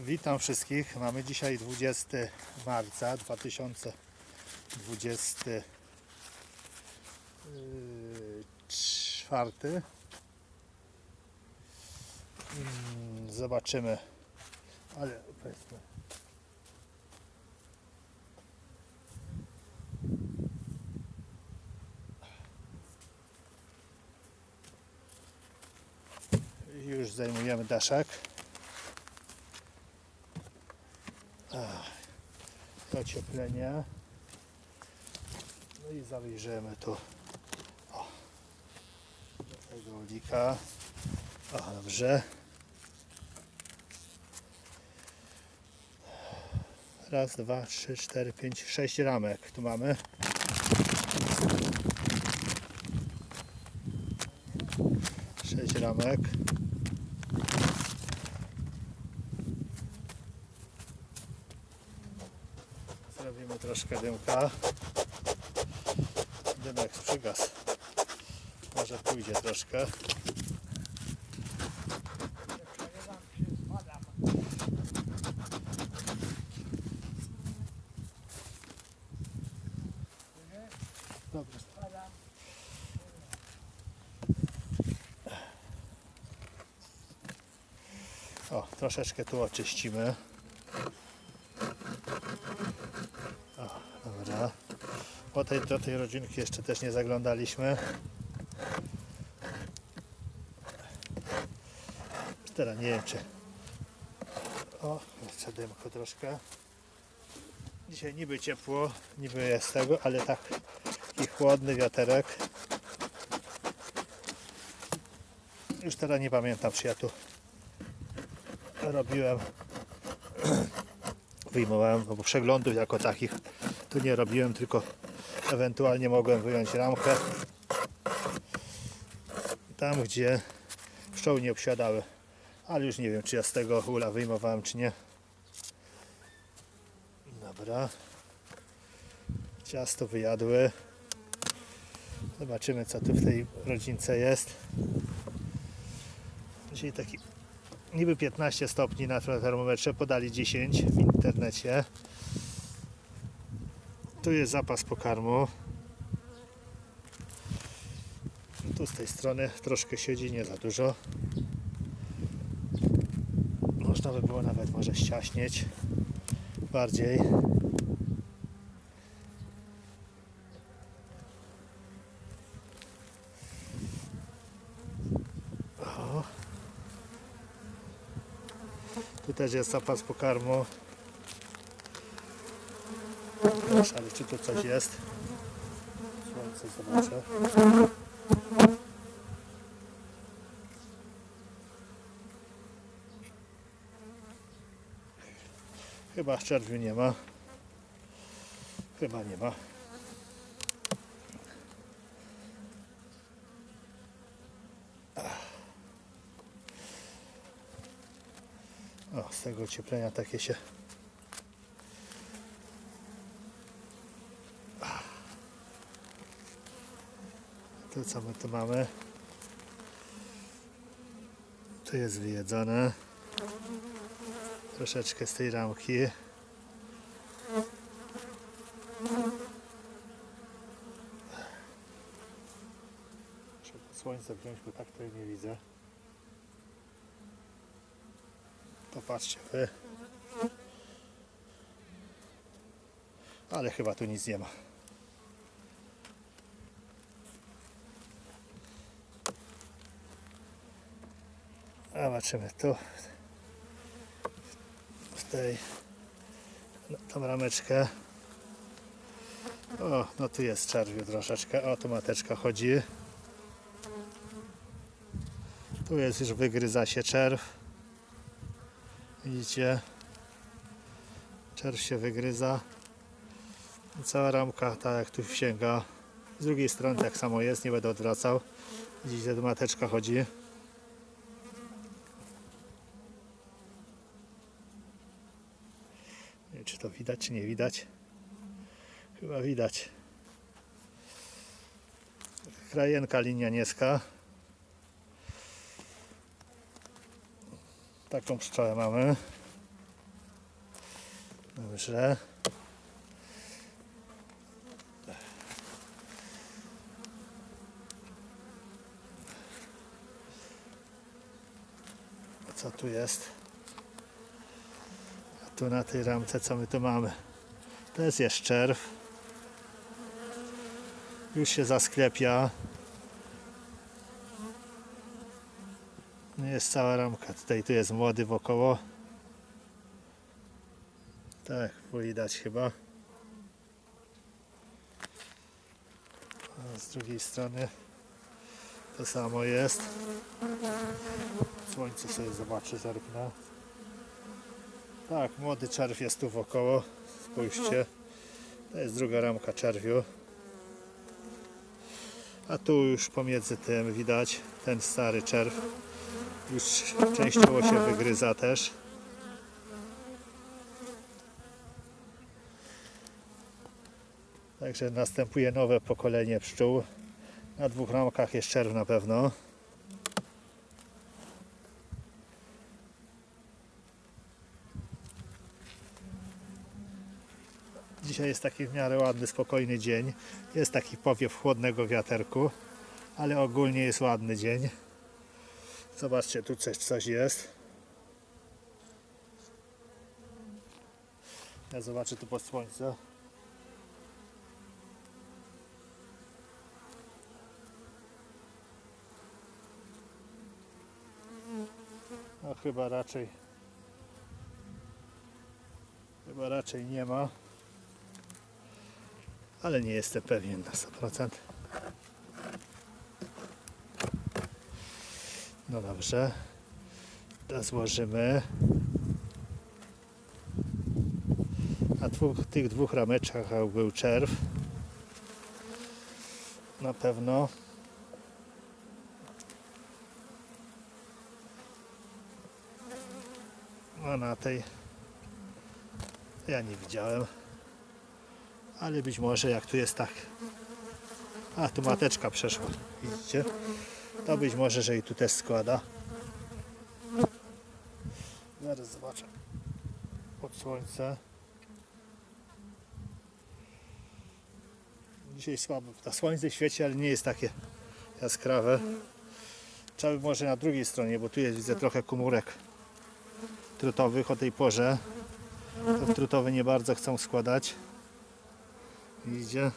Witam wszystkich. Mamy dzisiaj 20 marca 2024. Mm, Zobaczymy. Ale powiedzmy. Już zajmujemy daszek. Ocieplenie. No i zawejrzymy tu o, do tego olika. O, dobrze. Raz, dwa, trzy, cztery, pięć, sześć ramek tu mamy. Sześć ramek. Troszkę dymka. Dymek przygasł. Może pójdzie troszkę. Dobrze. O, troszeczkę tu oczyścimy. Dobra. Tej, do tej rodzinki jeszcze też nie zaglądaliśmy. Teraz nie wiem czy... O, jeszcze dymko troszkę. Dzisiaj niby ciepło, niby jest tego, ale tak taki chłodny wiaterek. Już teraz nie pamiętam czy ja tu robiłem wyjmowałem, no bo przeglądów jako takich tu nie robiłem, tylko ewentualnie mogłem wyjąć ramkę tam, gdzie pszczoły nie obsiadały. Ale już nie wiem, czy ja z tego ula wyjmowałem, czy nie. Dobra. Ciasto wyjadły. Zobaczymy, co tu w tej rodzince jest. Dzisiaj taki niby 15 stopni na termometrze, podali 10 w internecie. Tu jest zapas pokarmu. Tu z tej strony troszkę siedzi, nie za dużo. Można by było nawet może ściaśnieć bardziej. Tu też jest zapas pokarmu. Ale czy tu coś jest? Słońce zobaczę. Chyba czerwiu nie ma. Chyba nie ma. O, z tego ocieplenia takie się To co my tu mamy? Tu jest wyjedzone. Troszeczkę z tej ramki. To słońce wziąć, bo tak to nie widzę. Popatrzcie wy. Ale chyba tu nic nie ma. Zobaczymy tu w tej no, tą rameczkę. O, no tu jest czerwiu troszeczkę. O, tu mateczka chodzi. Tu jest już wygryza się czerw. Widzicie? Czerw się wygryza. Cała ramka, tak jak tu sięga. Z drugiej strony tak samo jest, nie będę odwracał. Widzicie, tu mateczka chodzi. Wiem, czy to widać, czy nie widać. Chyba widać. Krajenka linianieska. Taką pszczołę mamy. Dobrze. Co tu jest? Tu na tej ramce co my tu mamy? To jest jeszcze czerw. Już się zasklepia. No Jest cała ramka. Tutaj tu jest młody wokoło. Tak, widać chyba. A z drugiej strony to samo jest. Słońce sobie zobaczy, zerknę. Tak, młody czerw jest tu wokoło. Spójrzcie. To jest druga ramka czerwiu. A tu już pomiędzy tym widać ten stary czerw. Już częściowo się wygryza też. Także następuje nowe pokolenie pszczół. Na dwóch ramkach jest czerw na pewno. Dzisiaj jest taki w miarę ładny, spokojny dzień. Jest taki powiew chłodnego wiaterku, ale ogólnie jest ładny dzień. Zobaczcie, tu coś, coś jest. Ja zobaczę tu pod słońce. No chyba raczej chyba raczej nie ma. Ale nie jestem pewien na 100%. No dobrze. To złożymy. Na dwóch, tych dwóch rameczkach był czerw. Na pewno. A na tej ja nie widziałem. Ale być może jak tu jest tak. A tu mateczka przeszła. Widzicie? To być może, że i tu też składa. Zaraz zobaczę. Pod słońce. Dzisiaj słabo. Słońce świeci, ale nie jest takie jaskrawe. Trzeba by może na drugiej stronie, bo tu jest widzę trochę komórek trutowych o tej porze. To trutowe nie bardzo chcą składać. Idzie.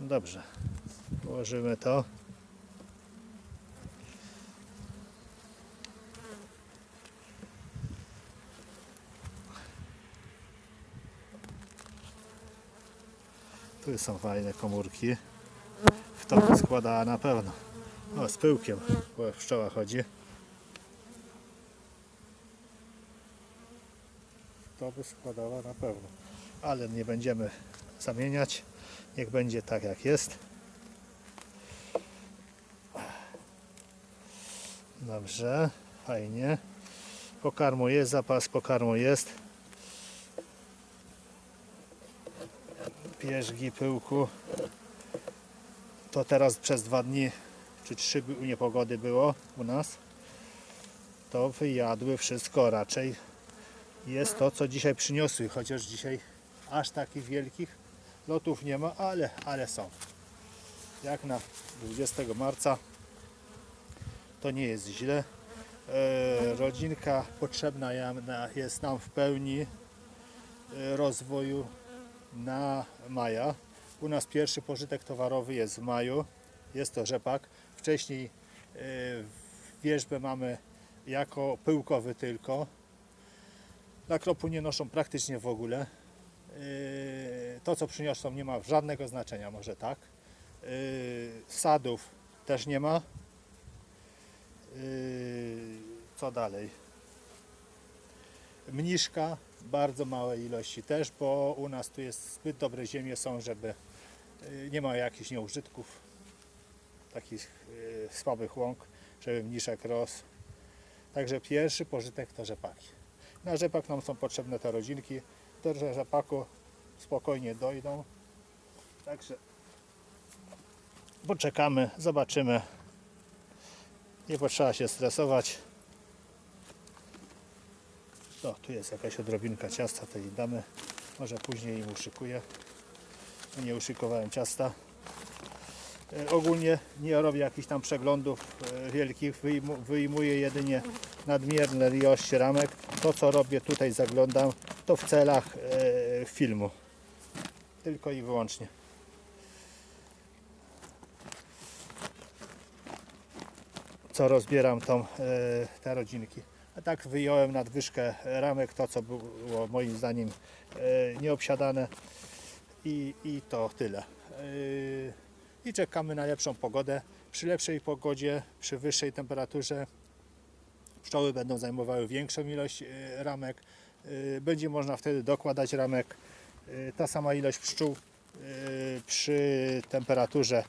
Dobrze. Położymy to. Tu są fajne komórki. W to składała na pewno. O, z pyłkiem, bo pszczoła chodzi. To by składała na pewno. Ale nie będziemy zamieniać. Niech będzie tak jak jest. Dobrze, fajnie. Pokarmu jest, zapas pokarmu jest. Pierzgi, pyłku. To teraz przez dwa dni czy trzy niepogody było u nas. To wyjadły wszystko raczej. Jest to, co dzisiaj przyniosły, chociaż dzisiaj aż takich wielkich lotów nie ma, ale, ale są. Jak na 20 marca to nie jest źle. E, rodzinka potrzebna jest nam w pełni e, rozwoju na maja. U nas pierwszy pożytek towarowy jest w maju. Jest to rzepak. Wcześniej e, wierzbę mamy jako pyłkowy tylko. Na kropu nie noszą praktycznie w ogóle. Yy, To, co przyniosą, nie ma żadnego znaczenia, może tak. Yy, Sadów też nie ma. Yy, Co dalej? Mniszka, bardzo małe ilości też, bo u nas tu jest zbyt dobre ziemie są, żeby nie ma jakichś nieużytków, takich słabych łąk, żeby mniszek rósł. Także pierwszy pożytek to rzepaki. Na rzepak nam są potrzebne te rodzinki. Do rzepaku spokojnie dojdą. Także poczekamy, zobaczymy. Nie potrzeba się stresować. No, tu jest jakaś odrobinka ciasta, to jej damy. Może później im uszykuję. Nie uszykowałem ciasta. E, Ogólnie nie robię jakichś tam przeglądów e, wielkich, wyjmu, wyjmuję jedynie nadmierne ilości ramek. To co robię tutaj, zaglądam, to w celach e, filmu. Tylko i wyłącznie. Co rozbieram tą, te rodzinki. A tak wyjąłem nadwyżkę ramek, to co było moim zdaniem nieobsiadane i, i to tyle. I czekamy na lepszą pogodę. Przy lepszej pogodzie, przy wyższej temperaturze pszczoły będą zajmowały większą ilość yy, ramek. Yy, Będzie można wtedy dokładać ramek. Yy, Ta sama ilość pszczół przy temperaturze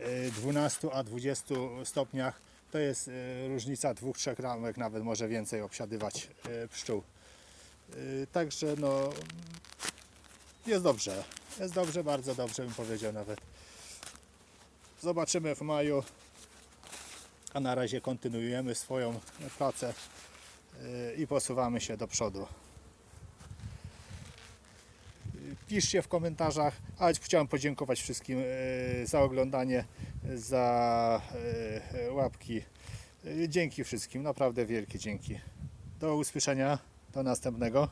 yy, 12 a 20 stopniach to jest różnica dwóch, trzech ramek, nawet może więcej obsiadywać pszczół. Także no, jest dobrze. Jest dobrze, bardzo dobrze bym powiedział nawet. Zobaczymy w maju. A na razie kontynuujemy swoją pracę yy, i posuwamy się do przodu. Piszcie w komentarzach, ale chciałem podziękować wszystkim yy, za oglądanie, za yy, łapki. Dzięki wszystkim, naprawdę wielkie dzięki. Do usłyszenia, do następnego.